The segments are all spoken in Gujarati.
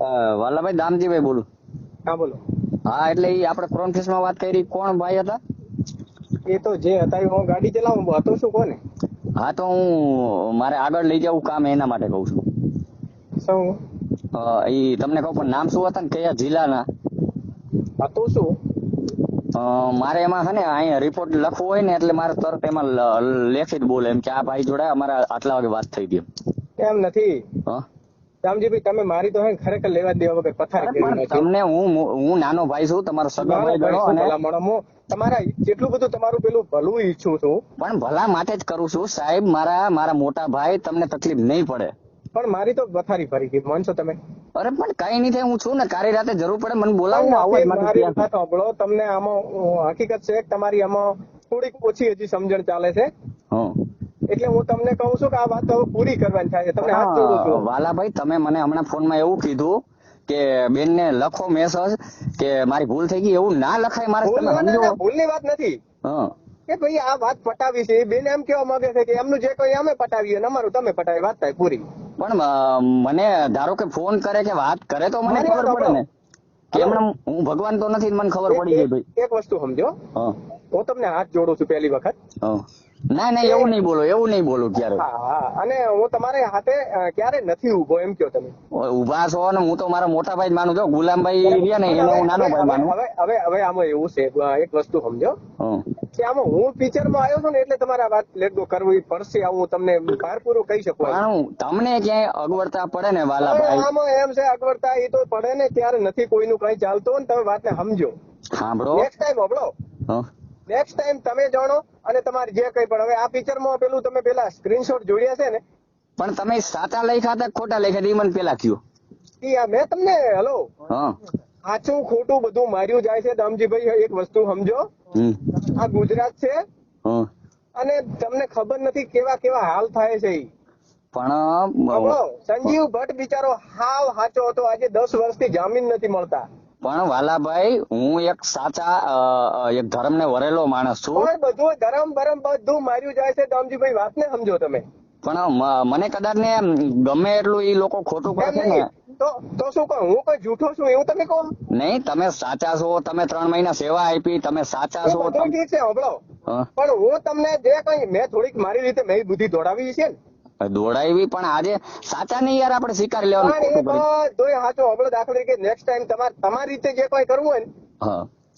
વાલાભાઈ દામજીભાઈ બોલું. હા બોલો. હા એટલે એ આપણે કોન્ફરન્સમાં વાત કરી કોણ ભાઈ હતા? એ તો જે હતા એ હું ગાડી ચલાવું હતો શું કોને? હા તો હું મારે આગળ લઈ જવું કામ એના માટે કહું છું. શું? એ તમને કહું પણ નામ શું હતા ને? કયા જિલ્લાના? હતું શું? મારે એમાં છે ને અહીંયા રિપોર્ટ લખવું હોય ને એટલે મારે તરત એમાં લેખિત બોલે એમ કે આ ભાઈ જોડે અમારા આટલા વાગે વાત થઈ ગઈ. એમ નથી? હા. રામજીભાઈ તમે મારી તો ખરેખર લેવા દેવા વગર પથારી કરી તમને હું હું નાનો ભાઈ છું તમારો સગા ભાઈ ગણો અને હું તમારા જેટલું બધું તમારું પેલું ભલું ઈચ્છું છું. પણ ભલા માટે જ કરું છું સાહેબ મારા મારા મોટા ભાઈ તમને તકલીફ નહીં પડે. પણ મારી તો પથારી ફરી ગઈ માનશો તમે? અરે પણ કઈ નહીં થાય હું છું ને કાલે રાતે જરૂર પડે મને બોલાવું આવું સાંભળો તમને આમાં હકીકત છે તમારી આમાં થોડીક ઓછી હજી સમજણ ચાલે છે. હં. એટલે હું તમને કહું છું કે આ વાત હવે પૂરી કરવાની થાય તમને હાથ જોડું છું. વાલાભાઈ તમે મને હમણાં ફોનમાં એવું કીધું કે બેન ને લખો મેસેજ કે મારી ભૂલ થઈ ગઈ એવું ના લખાય મારે તમે સમજો. ભૂલની વાત નથી. કે ભાઈ આ વાત પટાવી છે. બેન એમ કેવા માંગે છે કે એમનું જે કોઈ અમે પટાવીએ ને અમારું તમે પટાવી વાત થાય પૂરી. પણ મને ધારો કે ફોન કરે કે વાત કરે તો મને ખબર પડે ને. કે હું ભગવાન તો નથી મને ખબર પડી ગઈ ભાઈ. એક- એક વસ્તુ સમજો. હં. હું તમને હાથ જોડું છું પહેલી વખત. ના ના એવું નહીં બોલો એવું નહીં બોલો ક્યારે અને હું તમારે હાથે ક્યારે નથી ઊભો એમ કયો તમે? ઊભા છો ને હું તો મારા મોટા ભાઈ માનું છો. ગુલામભાઈ રહ્યા ને એને હું નાનો ભાઈ માનું. હવે હવે હવે આમાં એવું છે એક વસ્તુ સમજો. કે આમાં હું પિક્ચરમાં આવ્યો છું ને એટલે તમારે આ વાત લેટ ગો કરવી પડશે આવું હું તમને ભારપૂર્વક કહી શકું તમને ક્યાંય અગવડતા પડે ને વાલા ભાઈ આમાં એમ છે અગવડતા એ તો પડે ને ત્યારે નથી કોઈનું કઈ ચાલતું હોય ને તમે વાતને સમજો. સાંભળો. નેક્સ્ટ ટાઈમ હં. નેક્સ્ટ ટાઈમ તમે જાણો અને તમારે જે કઈ પણ હવે આ પિક્ચરમાં પેલું તમે પેલા સ્ક્રીનશોટ જોડ્યા છે ને? પણ તમે સાચા લખ્યા હતા ખોટા લખ્યા? એ મને પેલા કયો? મેં તમને હેલો સાચું ખોટું બધું માર્યું જાય છે. દામજીભાઈ એક વસ્તુ સમજો. આ ગુજરાત છે. અને તમને ખબર નથી કેવા કેવા હાલ થાય છે પણ સંજીવ ભટ્ટ બિચારો હાવ સાચો હતો. આજે દસ વર્ષથી જામીન નથી મળતા. પણ વાલાભાઈ હું એક સાચા એક ધર્મને વરેલો માણસ છું. બધું ધરમ ભરમ બધું માર્યું જાય છે. દામજીભાઈ વાતને સમજો તમે. પણ મને કદાચ ને ગમે એટલું એ લોકો ખોટું એમ છે ને. તો તો શું કહું? હું કોઈ જૂઠો છું એવું તમે કહો? નહીં તમે સાચા છો તમે ત્રણ મહિના સેવા આપી તમે સાચા છો તમ- ઠીક છે હબળો પણ હું તમને જે કઈ મેં થોડીક મારી રીતે મેં બુદ્ધિ દોડાવી છે ને દોડાવી પણ આજે સાચા નહીં યાર આપણે સ્વીકારી લેવાનું દાખલા તરીકે નેક્સ્ટ ટાઈમ તમારે તમારી રીતે જે કોઈ કરવું હોય ને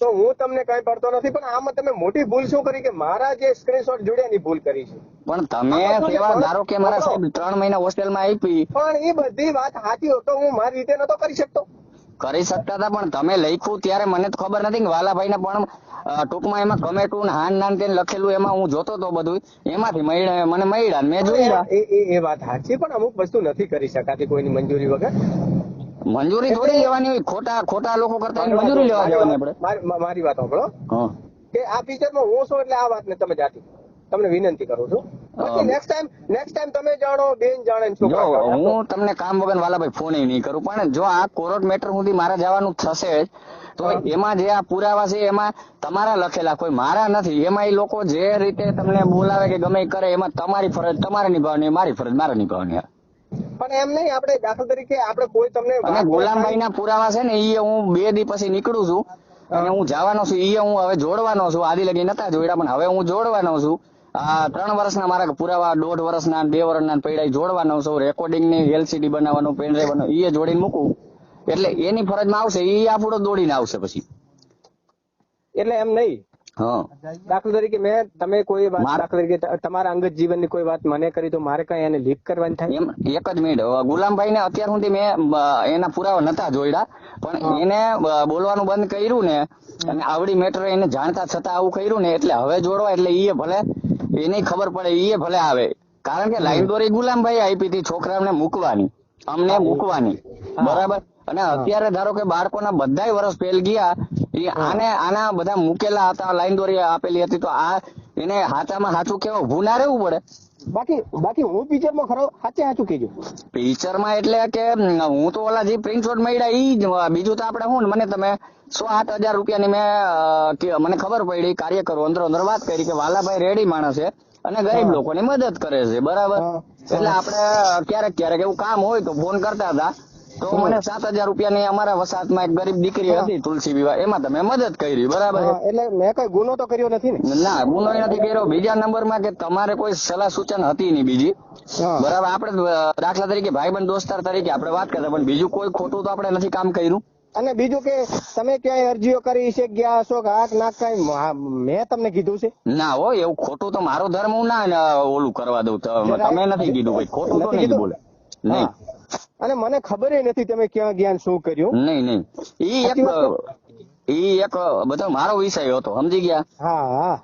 તો હું તમને કઈ પડતો નથી પણ આમાં તમે મોટી ભૂલ શું કરી કે મારા જે સ્ક્રીનશોટ જોડ્યા ની ભૂલ કરી છે? પણ તમે? સેવા ધારો કે મારા સાહેબ ત્રણ મહિના હોસ્ટેલમાં આપી પણ એ બધી વાત સાચી હોતો હું મારી રીતે નતો કરી શકતો. કરી શકતા હતા પણ તમે લખ્યું ત્યારે મને તો ખબર નથી કે વાલાભાઈ ને પણ ટૂંકમાં એમાં કમેટું ને હાન નાન તેને લખેલું એમાં હું જોતો તો બધું. એમાંથી મને મળ્યા મેં જોયા એ એ વાત સાચી પણ અમુક વસ્તુ નથી કરી શકાતી કોઈની મંજૂરી વગર. મંજૂરી થોડી લેવાની હોય ખોટા ખોટા લોકો કરતા મંજૂરી લેવા જવાની આપણે. મારી વાત- સાંભળો. કે આ ફીચરમાં હું છું એટલે આ વાત ને તમે જાતી તમને વિનંતી કરું છું. નેક્સ્ટ ટાઈમ નેક્સ્ટ ટાઈમ તમે જાણો બેન જાણે ને જો હું તમને કામ વગર વાલાભાઈ ફોન નહીં કરું પણ જો આ કોર્ટ મેટર સુધી મારે જવાનું થશે જ તો એમાં જે આ પુરાવા છે એમાં તમારા લખેલા કોઈ મારા નથી. એમાં એ લોકો જે રીતે તમને બોલાવે કે ગમે કરે એમાં તમારી ફરજ તમારે નિભાવવાની મારી ફરજ મારે નિભાવવાની પણ એમ નહીં આપણે દાખલા તરીકે આપણે કોઈ તમને ગુલામભાઈ ના પુરાવા છે ને એ હું બે દી પછી નીકળું છું. અને હું જવાનો છું ઈ હું હવે જોડવાનો છું. આદિ લગી નતા જોડ્યા પણ હવે હું જોડવાનો છું. આ ત્રણ વર્ષના મારા પુરાવા દોઢ વર્ષના બે વર્ષના પૈડા જોડવાનો છું રેકોર્ડિંગની એલસીડી બનાવવાનું પેન ડ્રાઈવ બનાવવાનું ઈ જોડીને મૂકું. એટલે એની ફરજમાં આવશે એ આપણો દોડીને આવશે પછી. એટલે એમ નહીં? દાખલા તરીકે મેં તમે કોઈ વાત દાખલા તરીકે તમારા અંગત જીવનની કોઈ વાત મને કરી તો મારે કઈ એને લીક કરવાની થાય? એમ એક જ મિનિટ ગુલામભાઈ ને અત્યાર સુધી મેં એના પુરાવા નતા જોડ્યા પણ એને બોલવાનું બંધ કર્યું ને અને આવડી મેટર એને જાણતા છતાં આવું કર્યું ને એટલે હવે જોડવા એટલે એ ભલે એને ખબર પડે એ ભલે આવે. કારણ કે લાઈન દોરી ગુલામભાઈ આપી હતી છોકરાને મૂકવાની. અમને મૂકવાની. બરાબર? અને અત્યારે ધારો કે બાળકોના બધાય વર્ષ ફેલ ગયા એ આને આના બધા મૂકેલા હતા લાઈન દોરી આપેલી હતી તો આ એને હાચામાં હાચું કેવો ભૂના ના રહેવું પડે? બાકી બાકી હું પિક્ચરમાં ખરો સાચે સાચું કહેજો. પિક્ચરમાં એટલે કે હું તો ઓલા જે પ્રિન્ટ શોટ મળ્યા ઈ બીજું તો આપણે હું ને મને તમે સો આઠ હજાર રૂપિયાની મેં મને ખબર પડી કાર્યકરો અંદર અંદર વાત કરી કે વાલાભાઈ રેડી માણસ છે અને ગરીબ લોકોની મદદ કરે છે બરાબર? એટલે આપણે ક્યારેક ક્યારેક એવું કામ હોય તો ફોન કરતા હતા. તો મને સાત હજાર રૂપિયાની અમારા વસાહતમાં એક ગરીબ દીકરી હતી તુલસી વિવાહ એમાં તમે મદદ કરી બરાબર? એટલે મેં કઈ ગુનો તો કર્યો નથી ને? ના ગુનો નથી કર્યો. બીજા નંબરમાં કે તમારે કોઈ સલાહ સૂચન હતી નહીં બીજી. બરાબર આપણે દાખલા તરીકે ભાઈબંધ દોસ્તાર તરીકે આપણે વાત કરતા પણ બીજું કોઈ ખોટું તો આપણે નથી કામ કર્યું. અને બીજું કે તમે ક્યાંય અરજીઓ કરી છે ગયા હશો કે હાક નાક કઈ? મેં તમને કીધું છે. ના હો એવું ખોટું તો મારો ધર્મ હું ના ઓલું કરવા દઉં. તમે નથી કીધું ભાઈ ખોટું તો નહીં બોલે. નહીં. અને મને ખબર નથી તમે ક્યાં ગયા શું કર્યું. નહીં નહીં. ઈ એક ઈ એક બધો મારો વિષય હતો સમજી ગયા? હા હા.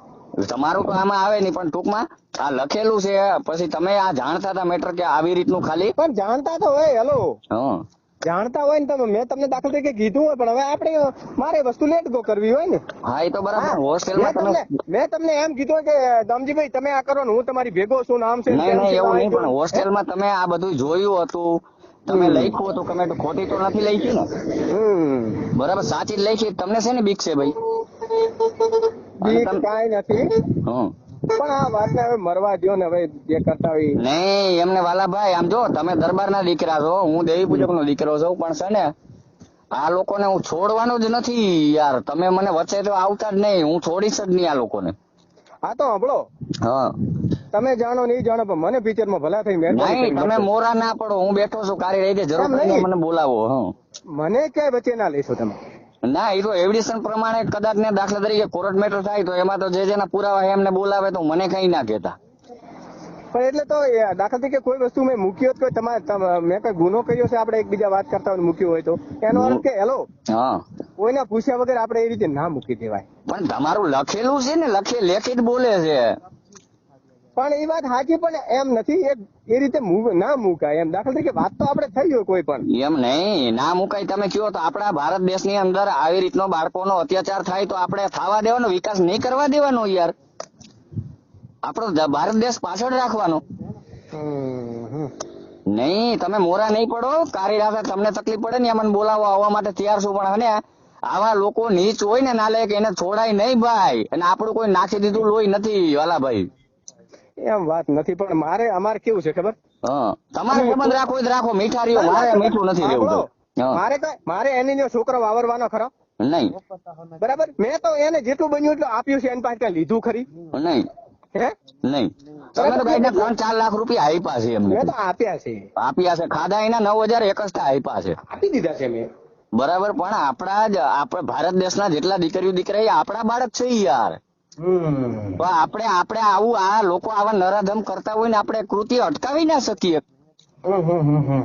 તમારું તો આમાં આવે નહીં પણ ટૂંકમાં આ લખેલું છે પછી તમે આ જાણતા હતા મેટર કે આવી રીતનું ખાલી? પણ જાણતા તો હોય હેલો. હં. જાણતા હોય ને તમે. મેં તમને દાખલ તરીકે કીધું હોય પણ હવે આપણે મારે વસ્તુ લેટ ગો કરવી હોય ને. હા એ તો બરાબર. હોસ્ટેલમાં મેં તમે તમને મેં તમને એમ કીધું કે દમજીભાઈ તમે આ કરો ને હું તમારી ભેગો છું નામ છે નહીં નહીં એવું નહીં. પણ હોસ્ટેલમાં તમે આ બધું જોયું હતું. તમે હમ. લખ્યું હતું કમેન્ટ ખોટી તો નથી લખી ને? હમ. બરાબર સાચી જ લખી. તમને છે ને બીક છે ભાઈ? બીક કાંઈ નથી. હં. પણ આ વાતને હવે મરવા દો ને હવે જે કરતા હોય નહીં એમને વાલાભાઈ આમ જો તમે દરબારના દીકરા છો હું દેવી પૂજક નો દીકરો છું પણ છે ને આ લોકોને હું છોડવાનો જ નથી યાર. તમે મને વચ્ચે તો આવતા જ નહીં હું છોડીશ જ નહીં આ લોકોને. હા તો સાંભળો. હા. તમે જાણો નહીં જાણો પણ મને પિક્ચરમાં ભલા થઈ મેં નહીં તમે મોરા ના પડો હું બેઠો છું કાર્ય રહી જરૂર મને બોલાવો હા. મને ક્યાંય વચ્ચે ના લેશો તમે. ના એ તો એવિડેશન પ્રમાણે કદાચ ને દાખલા તરીકે કોર્ટ મેટર થાય તો એમાં તો જે જેના પુરાવા એમને બોલાવે તો મને કઈ ના કહેતા. પણ એટલે તો દાખલા તરીકે કોઈ વસ્તુ મેં મૂકી હોત કે તમારે તમ- મેં કઈ ગુનો કર્યો છે આપણે એકબીજા વાત કરતા હોય મૂક્યો હોય તો? એનો અર્થ કે હેલો હા. કોઈને પૂછ્યા વગર આપણે એ રીતે ના મૂકી દેવાય. પણ તમારું લખેલું છે ને લખે લેખિત બોલે છે. પણ એ વાત સાચી પણ એમ નથી. એ એ રીતે ના મુકાય. એમ દાખલા તરીકે વાત તો આપણે થઈ હોય કોઈ પણ. એમ નહીં. ના મુકાય. તમે કયો તો આપણા ભારત દેશની અંદર આવી રીતનો બાળકોનો અત્યાચાર થાય તો આપણે થવા દેવાનો વિકાસ નહીં કરવા દેવાનો યાર. આપણો ભારત દેશ પાછળ રાખવાનો. નહીં તમે મોરા નહીં પડો. કારી રાખે તમને તકલીફ પડે ને મને બોલાવો આવવા માટે તૈયાર છું પણ હને આવા લોકો નીચ હોય ને નાલે કે એને છોડાય નહીં ભાઈ. અને આપણું કોઈ નાખી દીધું લોહી નથી વાલા ભાઈ. એમ વાત નથી પણ મારે અમારે કેવું છે ખબર? તમારે સંબંધ રાખો મારે મીઠું નથી રહેવું સાંભળો, મારે કઈ મારે એની જો છોકરો વાવરવાનો ખરો? નહીં. બરાબર? મેં તો એને જેટલું બન્યું એટલું આપ્યું છે એની પાસે કઈ લીધું ખરી? નહીં. હે? નહીં. તમે તો ભાઈને ત્રણ ચાર લાખ રૂપિયા આપ્યા છે એમને. મેં તો આપ્યા છે. આપ્યા છે. ખાધા એના નવ હજાર એકસઠા આપ્યા છે. આપી દીધા છે મેં. બરાબર? પણ આપણા જ આપણે ભારત દેશના જેટલા દીકરીઓ દીકરા આપણા બાળક છે યાર. આપણે આપણે આવું આ લોકો આવા નરાધમ કરતા હોય ને આપણે કૃત્ય અટકાવી ના શકીએ.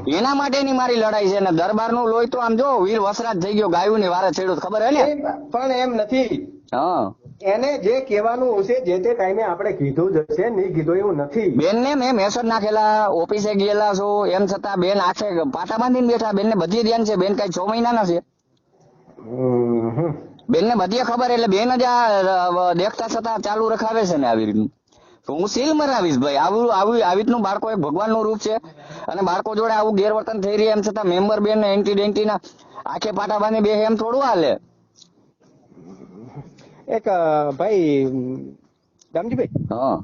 એના માટેની મારી લડાઈ છે ને દરબારનું લોહી તો આમ જો વીર વસરાજ થઈ ગયો ગાયું ની વારે છેડ્યું ખબર હે ને? પણ એમ નથી. હા. એને જે કહેવાનું હશે જે તે ટાઈમે આપણે કીધું જ હશે નહીં કીધું એવું નથી. બેન ને મેં મેસેજ નાખેલા ઓફિસે ગયેલા છો એમ છતાં બેન આખે પાટા બાંધીને બેઠા બેન ને બધી ધ્યાન છે બેન કઈ છ મહિનાના છે. હમ, હમ. બેન ને બધી ખબર એટલે બેન જ આ દેખતા છતાં ચાલુ રખાવે છે ને આવી રીતનું. તો હું સીલ મરાવીશ ભાઈ. આવું આવું આવી રીતનું બાળકો એક ભગવાનનું રૂપ છે. અને બાળકો જોડે આવું ગેરવર્તન થઈ રહ્યા એમ છતાં મેમ્બર બેન ને એન્ટી ડેન્ટી ના આખે પાટા બાંધી બે એમ થોડું હાલે. એક ભાઈ રામજીભાઈ હા.